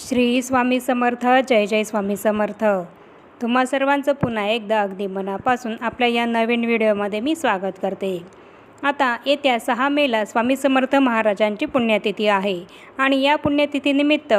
श्री स्वामी समर्थ जय जय स्वामी समर्थ. तुम्हा सर्वांचं पुन्हा एकदा अगदी मनापासून आपल्या या नवीन व्हिडिओमध्ये मी स्वागत करते. आता येत्या सहा मेला स्वामी समर्थ महाराजांची पुण्यतिथी आहे आणि या पुण्यतिथीनिमित्त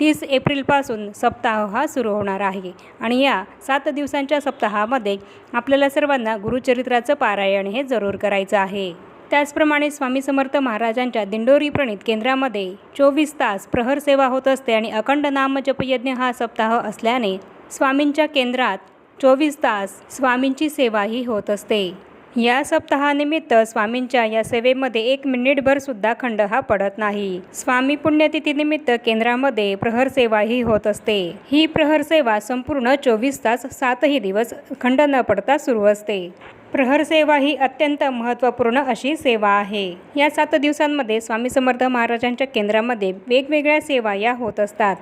तीस एप्रिलपासून सप्ताह हा सुरू होणार आहे आणि या सात दिवसांच्या सप्ताहामध्ये आपल्याला सर्वांना गुरुचरित्राचं पारायण हे जरूर करायचं आहे. त्याचप्रमाणे स्वामी समर्थ महाराजांच्या दिंडोरी प्रणित केंद्रामध्ये चोवीस तास प्रहर सेवा होत असते आणि अखंड नामजपयज्ञ हा सप्ताह असल्याने स्वामींच्या केंद्रात चोवीस तास स्वामींची सेवाही होत असते. या सप्ताहानिमित्त स्वामींच्या या सेवेमध्ये एक मिनिटभर सुद्धा खंड हा पडत नाही. स्वामी पुण्यतिथीनिमित्त केंद्रामध्ये प्रहर सेवाही होत असते. ही प्रहर सेवा संपूर्ण चोवीस तास सातही दिवस खंड न पडता सुरू असते. प्रहर सेवा ही अत्यंत महत्त्वपूर्ण अशी सेवा आहे. या सात दिवसांमध्ये स्वामी समर्थ महाराजांच्या केंद्रामध्ये वेगवेगळ्या सेवा या होत असतात.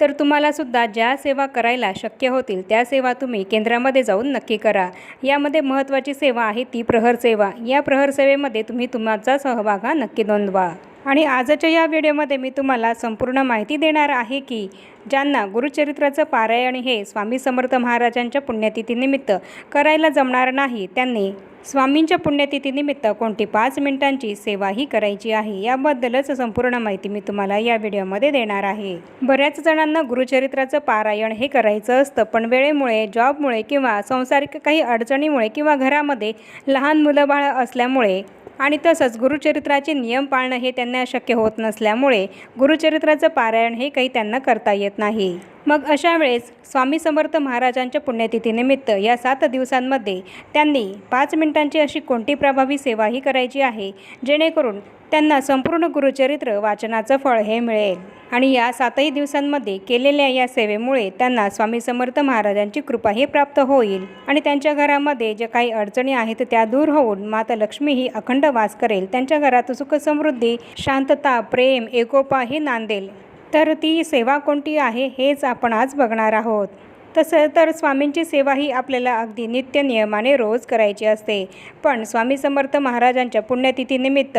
तर तुम्हालासुद्धा ज्या सेवा करायला शक्य होतील त्या सेवा तुम्ही केंद्रामध्ये जाऊन नक्की करा. यामध्ये महत्त्वाची सेवा आहे ती प्रहर सेवा. या प्रहर सेवेमध्ये तुम्ही तुमचा सहभाग हा नक्की नोंदवा. आणि आजच्या या व्हिडिओमध्ये मी तुम्हाला संपूर्ण माहिती देणार आहे की ज्यांना गुरुचरित्राचं पारायण हे स्वामी समर्थ महाराजांच्या पुण्यतिथीनिमित्त करायला जमणार नाही त्यांनी स्वामींच्या पुण्यतिथीनिमित्त कोणती पाच मिनिटांची सेवाही करायची आहे याबद्दलच संपूर्ण माहिती मी तुम्हाला या व्हिडिओमध्ये देणार आहे. बऱ्याच जणांना गुरुचरित्राचं पारायण हे करायचं असतं पण वेळेमुळे जॉबमुळे किंवा संसारिक काही अडचणीमुळे किंवा घरामध्ये लहान मुलंबाळं असल्यामुळे आणि तसंच गुरुचरित्राचे नियम पाळणं हे त्यांना शक्य होत नसल्यामुळे गुरुचरित्राचं पारायण हे काही त्यांना करता येत नाही. मग अशा वेळेस स्वामी समर्थ महाराजांच्या पुण्यतिथीनिमित्त या सात दिवसांमध्ये त्यांनी पाच मिनिटांची अशी कोणती प्रभावी सेवाही करायची आहे जेणेकरून त्यांना संपूर्ण गुरुचरित्र वाचनाचं फळ हे मिळेल. आणि या सातही दिवसांमध्ये केलेल्या या सेवेमुळे त्यांना स्वामी समर्थ महाराजांची कृपाही प्राप्त होईल. आणि त्यांच्या घरामध्ये ज्या काही अडचणी आहेत त्या दूर होऊन माता लक्ष्मी ही अखंड वास करेल. त्यांच्या घरात सुख समृद्धी शांतता प्रेम एकोपा हे नांदेल. तर ती सेवा कोणती आहे हेच आपण आज बघणार आहोत. तसं तर स्वामींची सेवा ही आपल्याला अगदी नित्य नियमाने रोज करायची असते. पण स्वामी समर्थ महाराजांच्या पुण्यतिथीनिमित्त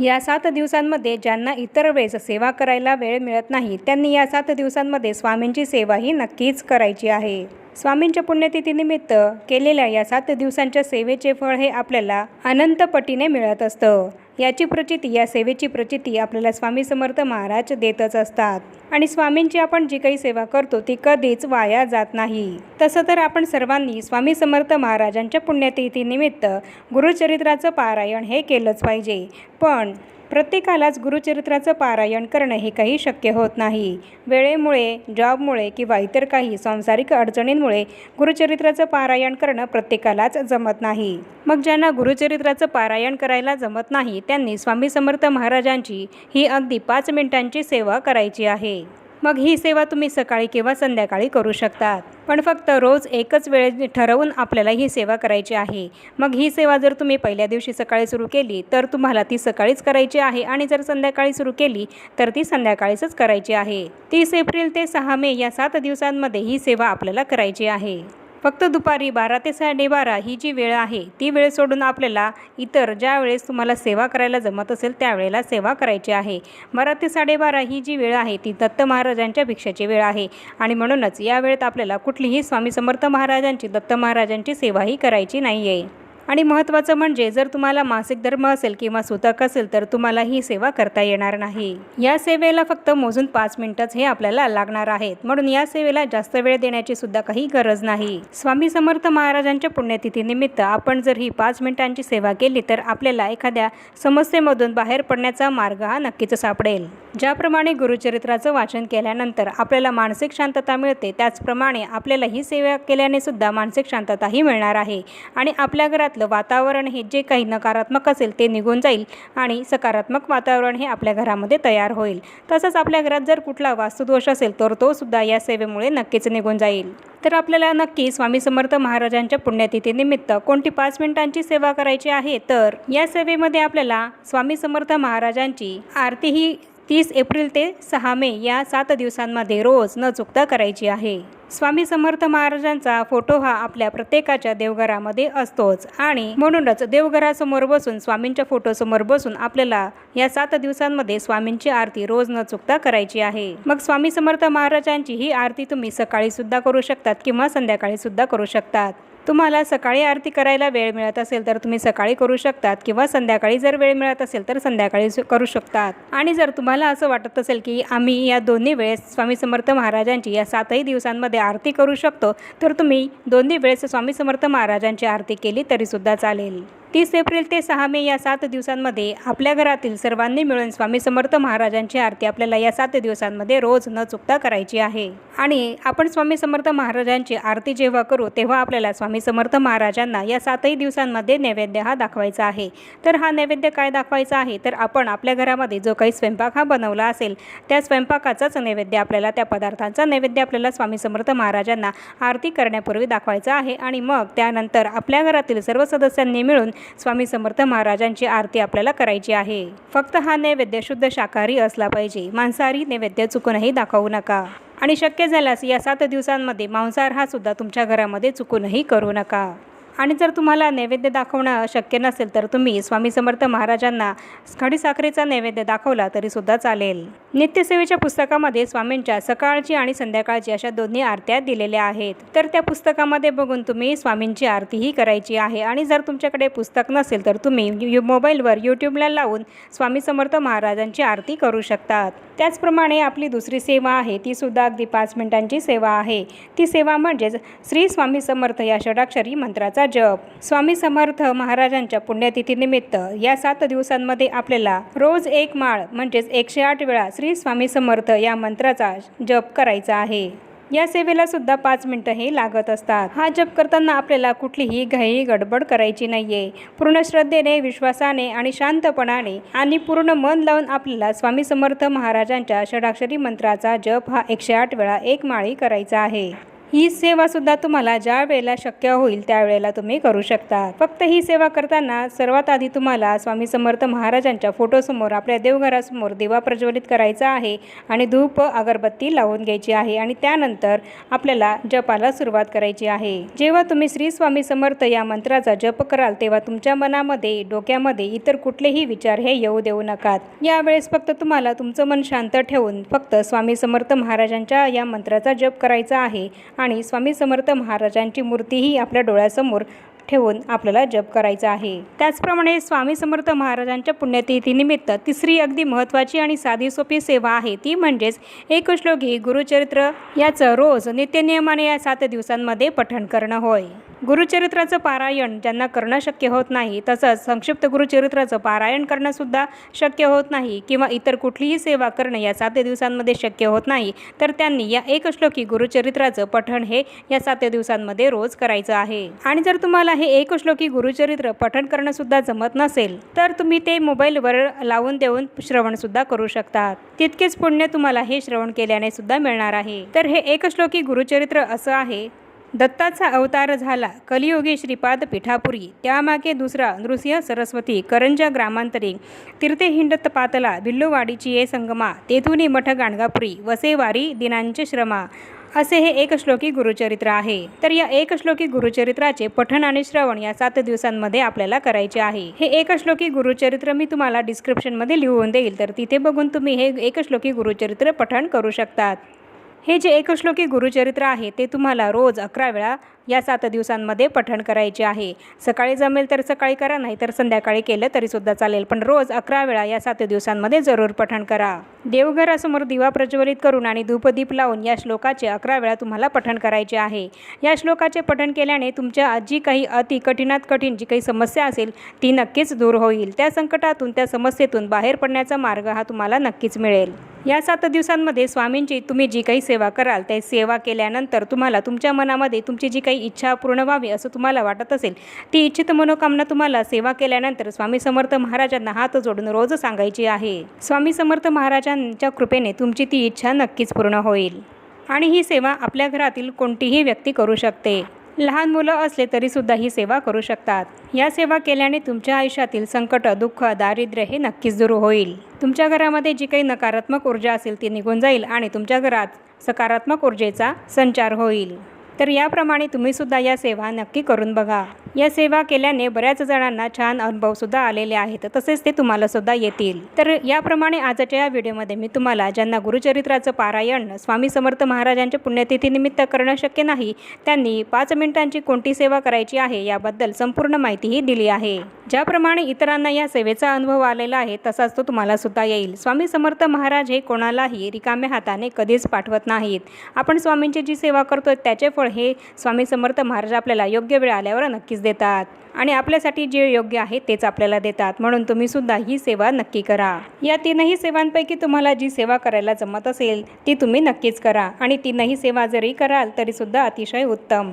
या सात दिवसांमध्ये ज्यांना इतर वेळेस सेवा करायला वेळ मिळत नाही त्यांनी या सात दिवसांमध्ये स्वामींची सेवा ही नक्कीच करायची आहे. स्वामींच्या पुण्यतिथीनिमित्त केलेल्या या सात दिवसांच्या सेवेचे फळ हे आपल्याला अनंतपटीने मिळत असतं. याची प्रचिती या सेवेची प्रचिती आपल्याला स्वामी समर्थ महाराज देतच असतात. आणि स्वामींची आपण जी काही सेवा करतो ती कधीच वाया जात नाही. तसं तर आपण सर्वांनी स्वामी समर्थ महाराजांच्या पुण्यतिथीनिमित्त गुरुचरित्राचं पारायण हे केलंच पाहिजे. पण प्रत्येकालाच गुरुचरित्राचं पारायण करणं हे काही शक्य होत नाही. वेळेमुळे जॉबमुळे किंवा इतर काही सांसारिक अडचणींमुळे गुरुचरित्राचं पारायण करणं प्रत्येकालाच जमत नाही. मग ज्यांना गुरुचरित्राचं पारायण करायला जमत नाही त्यांनी स्वामी समर्थ महाराजांची ही अगदी पाच मिनिटांची सेवा करायची आहे. मग ही सेवा तुम्ही सकाळी किंवा संध्याकाळी करू शकतात. पण फक्त रोज एकच वेळ ठरवून आपल्याला ही सेवा करायची आहे. मग ही सेवा जर तुम्ही पहिल्या दिवशी सकाळी सुरू केली तर तुम्हाला ती सकाळीच करायची आहे आणि जर संध्याकाळी सुरू केली तर ती संध्याकाळीच करायची आहे. तीस एप्रिल ते सहा मे या सात दिवसांमध्ये ही सेवा आपल्याला करायची आहे. फक्त दुपारी बारा ते साडेबारा ही जी वेळ आहे ती वेळ सोडून आपल्याला इतर ज्या वेळेस तुम्हाला सेवा करायला जमत असेल त्यावेळेला सेवा करायची आहे. बारा ते साडेबारा ही जी वेळ आहे ती दत्त महाराजांच्या भिक्षाची वेळ आहे आणि म्हणूनच या वेळेत आपल्याला कुठलीही स्वामी समर्थ महाराजांची दत्त महाराजांची सेवाही करायची नाही आहे आणि महत्त्वाचं म्हणजे जर तुम्हाला मासिक धर्म असेल किंवा सुतक असेल तर तुम्हाला ही सेवा करता येणार नाही. या सेवेला फक्त मोजून पाच मिनिटच हे आपल्याला लागणार आहेत. म्हणून या सेवेला जास्त वेळ देण्याची सुद्धा काही गरज नाही. स्वामी समर्थ महाराजांच्या पुण्यतिथीनिमित्त आपण जर ही पाच मिनिटांची सेवा केली तर आपल्याला एखाद्या समस्येमधून बाहेर पडण्याचा मार्ग हा नक्कीच सापडेल. ज्याप्रमाणे गुरुचरित्राचं वाचन केल्यानंतर आपल्याला मानसिक शांतता मिळते त्याचप्रमाणे आपल्याला ही सेवा केल्याने सुद्धा मानसिक शांतताही मिळणार आहे. आणि आपल्या घरातलं वातावरण हे जे काही नकारात्मक असेल ते निघून जाईल आणि सकारात्मक वातावरण हे आपल्या घरामध्ये तयार होईल. तसंच आपल्या घरात जर कुठला वास्तुदोष असेल तर तो सुद्धा या सेवेमुळे नक्कीच निघून जाईल. तर आपल्याला नक्की स्वामी समर्थ महाराजांच्या पुण्यतिथीनिमित्त कोणती पाच मिनिटांची सेवा करायची आहे? तर या सेवेमध्ये आपल्याला स्वामी समर्थ महाराजांची आरती ही तीस एप्रिल ते सहा मे या सात दिवसांमध्ये रोज न चुकता करायची आहे. स्वामी समर्थ महाराजांचा फोटो हा आपल्या प्रत्येकाच्या देवघरामध्ये असतोच आणि म्हणूनच देवघरासमोर बसून स्वामींच्या फोटोसमोर बसून आपल्याला या सात दिवसांमध्ये स्वामींची आरती रोज न चुकता करायची आहे. मग स्वामी समर्थ महाराजांची ही आरती तुम्ही सकाळी सुद्धा करू शकतात किंवा संध्याकाळी सुद्धा करू शकतात. तुम्हाला सकाळी आरती करायला वेळ मिळत असेल तर तुम्ही सकाळी करू शकतात किंवा संध्याकाळी जर वेळ मिळत असेल तर संध्याकाळी सु- करू शकतात. आणि जर तुम्हाला असं वाटत असेल की आम्ही या दोन्ही वेळेस स्वामी समर्थ महाराजांची या सातही दिवसांमध्ये आरती करू शकतो तर तुम्ही दोन्ही वेळेस स्वामी समर्थ महाराजांची आरती केली तरीसुद्धा चालेल. तीस एप्रिल ते सहा मे या सात दिवसांमध्ये आपल्या घरातील सर्वांनी मिळून स्वामी समर्थ महाराजांची आरती आपल्याला या सात दिवसांमध्ये रोज न चुकता करायची आहे. आणि आपण स्वामी समर्थ महाराजांची आरती जेव्हा करू तेव्हा आपल्याला स्वामी समर्थ महाराजांना या सातही दिवसांमध्ये नैवेद्य हा दाखवायचा आहे. तर हा नैवेद्य काय दाखवायचा आहे? तर आपण आपल्या घरामध्ये जो काही स्वयंपाक हा बनवला असेल त्या स्वयंपाकाचाच नैवेद्य आपल्याला त्या पदार्थांचा नैवेद्य आपल्याला स्वामी समर्थ महाराजांना आरती करण्यापूर्वी दाखवायचा आहे. आणि मग त्यानंतर आपल्या घरातील सर्व सदस्यांनी मिळून स्वामी समर्थ महाराजांची आरती आपल्याला करायची आहे. फक्त हा नैवेद्य शुद्ध शाकाहारी असला पाहिजे. मांसाहारी नैवेद्य चुकूनही दाखवू नका. आणि शक्य झाल्यास या सात दिवसांमध्ये मांसाहार हा सुद्धा तुमच्या घरामध्ये चुकूनही करू नका. आणि जर तुम्हाला नैवेद्य दाखवणं शक्य नसेल तर तुम्ही स्वामी समर्थ महाराजांना खडीसाखरेचा नैवेद्य दाखवला तरीसुद्धा चालेल. नित्यसेवेच्या पुस्तकामध्ये स्वामींच्या सकाळची आणि संध्याकाळची अशा दोन्ही आरत्या दिलेल्या आहेत. तर त्या पुस्तकामध्ये बघून तुम्ही स्वामींची आरतीही करायची आहे आणि जर तुमच्याकडे पुस्तक नसेल तर तुम्ही मोबाईलवर यूट्यूबला लावून स्वामी समर्थ महाराजांची आरती करू शकतात. त्याचप्रमाणे आपली दुसरी सेवा आहे ती सुद्धा अगदी पाच मिनिटांची सेवा आहे. ती सेवा म्हणजेच श्री स्वामी समर्थ या षडाक्षरी मंत्राचा जप. स्वामी समर्थ महाराजांच्या पुण्यतिथीनिमित्त या सात दिवसांमध्ये आपल्याला रोज एक माळ म्हणजेच एकशे आठ वेळा श्री स्वामी समर्थ या मंत्राचा जप करायचा आहे. या सेवेला सुद्धा पाच मिनटं हे लागत असतात. हा जप करताना आपल्याला कुठलीही घाई गडबड करायची नाहीये. पूर्ण श्रद्धेने विश्वासाने आणि शांतपणाने आणि पूर्ण मन लावून आपल्याला स्वामी समर्थ महाराजांच्या षडाक्षरी मंत्राचा जप हा एकशे आठ वेळा एक माळी करायचा आहे. ही सेवासुद्धा तुम्हाला ज्या वेळेला शक्य होईल त्यावेळेला तुम्ही करू शकता. फक्त ही सेवा करताना सर्वात आधी तुम्हाला स्वामी समर्थ महाराजांच्या फोटोसमोर आपल्या देवघरासमोर दिवा प्रज्वलित करायचा आहे आणि धूप अगरबत्ती लावून घ्यायची आहे आणि त्यानंतर आपल्याला जपाला सुरुवात करायची आहे. जेव्हा तुम्ही श्री स्वामी समर्थ या मंत्राचा जप कराल तेव्हा तुमच्या मनामध्ये डोक्यामध्ये इतर कुठलेही विचार हे येऊ देऊ नकात. यावेळेस फक्त तुम्हाला तुमचं मन शांत ठेवून फक्त स्वामी समर्थ महाराजांच्या या मंत्राचा जप करायचा आहे आणि स्वामी समर्थ महाराजांची मूर्तीही आपल्या डोळ्यासमोर ठेवून आपल्याला जप करायचा आहे. त्याचप्रमाणे स्वामी समर्थ महाराजांच्या पुण्यतिथीनिमित्त तिसरी अगदी महत्त्वाची आणि साधी सोपी सेवा आहे ती म्हणजेच एक श्लोकी गुरुचरित्र याचं रोज नित्यनियमाने या सात दिवसांमध्ये पठण करणं होय. गुरुचरित्राचं पारायण ज्यांना करणं शक्य होत नाही तसंच संक्षिप्त गुरुचरित्राचं पारायण करणंसुद्धा शक्य होत नाही किंवा इतर कुठलीही सेवा करणं या सात दिवसांमध्ये शक्य होत नाही तर त्यांनी या एक श्लोकी गुरुचरित्राचं पठण हे या सात दिवसांमध्ये रोज करायचं आहे. आणि जर तुम्हाला हे एक श्लोकी गुरुचरित्र पठण करणंसुद्धा जमत नसेल तर तुम्ही ते मोबाईलवर लावून देऊन श्रवणसुद्धा करू शकतात. तितकेच पुण्य तुम्हाला हे श्रवण केल्याने सुद्धा मिळणार आहे. तर हे एक श्लोकी गुरुचरित्र असं आहे दत्ताचा अवतार झाला. कलियुगी श्रीपाद पिठापुरी. त्यामागे दुसरा नृसिंह सरस्वती करंजा ग्रामांतरी तीर्थे हिंडत पातला भिल्लुवाडीची ये संगमा तेथुनी मठ गाणगापुरी वसेवारी दिनांचे श्रमा असे हे एक श्लोकी गुरुचरित्र आहे. तर या एक श्लोकी गुरुचरित्राचे पठण आणि श्रवण या सात दिवसांमध्ये आपल्याला करायचे आहे. हे एक श्लोकी गुरुचरित्र मी तुम्हाला डिस्क्रिप्शनमध्ये लिहून देईल. तर तिथे बघून तुम्ही हे एक श्लोकी गुरुचरित्र पठण करू शकतात. हे जे एकश्लोकी गुरुचरित्र आहे ते तुम्हाला रोज अकरा वेळा या सात दिवसांमध्ये पठण करायचे आहे. सकाळी जमेल तर सकाळी करा नाही तर संध्याकाळी केलं तरीसुद्धा चालेल पण रोज अकरा वेळा या सात दिवसांमध्ये जरूर पठण करा. देवघरासमोर दिवा प्रज्वलित करून आणि धूपदीप लावून या श्लोकाचे अकरा वेळा तुम्हाला पठण करायचे आहे. या श्लोकाचे पठण केल्याने तुमच्या जी काही अति कठीणात कठीण जी काही समस्या असेल ती नक्कीच दूर होईल. त्या संकटातून त्या समस्येतून बाहेर पडण्याचा मार्ग हा तुम्हाला नक्कीच मिळेल. या सात दिवसांमध्ये स्वामींची तुम्ही जी काही सेवा कराल त्या सेवा केल्यानंतर तुम्हाला तुमच्या मनामध्ये तुमची जी काही इच्छा पूर्ण व्हावी असं तुम्हाला वाटत असेल ती इच्छित मनोकामना तुम्हाला सेवा केल्यानंतर स्वामी समर्थ महाराजांना हात जोडून रोज सांगायची आहे. स्वामी समर्थ महाराजांच्या कृपेने तुमची ती इच्छा नक्कीच पूर्ण होईल. आणि ही सेवा आपल्या घरातील कोणतीही व्यक्ती करू शकते. लहान मुलं असले तरीसुद्धा ही सेवा करू शकतात. या सेवा केल्याने तुमच्या आयुष्यातील संकट दुःख दारिद्र्य हे नक्कीच दूर होईल. तुमच्या घरामध्ये जी काही नकारात्मक ऊर्जा असेल ती निघून जाईल आणि तुमच्या घरात सकारात्मक ऊर्जेचा संचार होईल. तर याप्रमाणे तुम्हीसुद्धा या सेवा नक्की करून बघा. या सेवा केल्याने बऱ्याच जणांना छान अनुभवसुद्धा आलेले आहेत. तसेच ते तुम्हाला सुद्धा येतील. तर याप्रमाणे आजच्या या व्हिडिओमध्ये मी तुम्हाला ज्यांना गुरुचरित्राचं पारायण स्वामी समर्थ महाराजांच्या पुण्यतिथीनिमित्त करणं शक्य नाही त्यांनी पाच मिनिटांची कोणती सेवा करायची आहे याबद्दल संपूर्ण माहितीही दिली आहे. ज्याप्रमाणे इतरांना या सेवेचा अनुभव आलेला आहे तसाच तो तुम्हाला सुद्धा येईल. स्वामी समर्थ महाराज हे कोणालाही रिकाम्या हाताने कधीच पाठवत नाहीत. आपण स्वामींची जी सेवा करतोय त्याचे फळ हे स्वामी समर्थ महाराज आपल्याला योग्य वेळ आल्यावर नक्कीच देतात आणि आपल्यासाठी जे योग्य आहे तेच आपल्याला देतात. म्हणून तुम्ही सुद्धा ही सेवा नक्की करा. या तीनही सेवांपैकी तुम्हाला जी सेवा करायला जमत असेल ती तुम्ही नक्कीच करा. आणि तीनही सेवा जरी कराल तरी सुद्धा अतिशय उत्तम.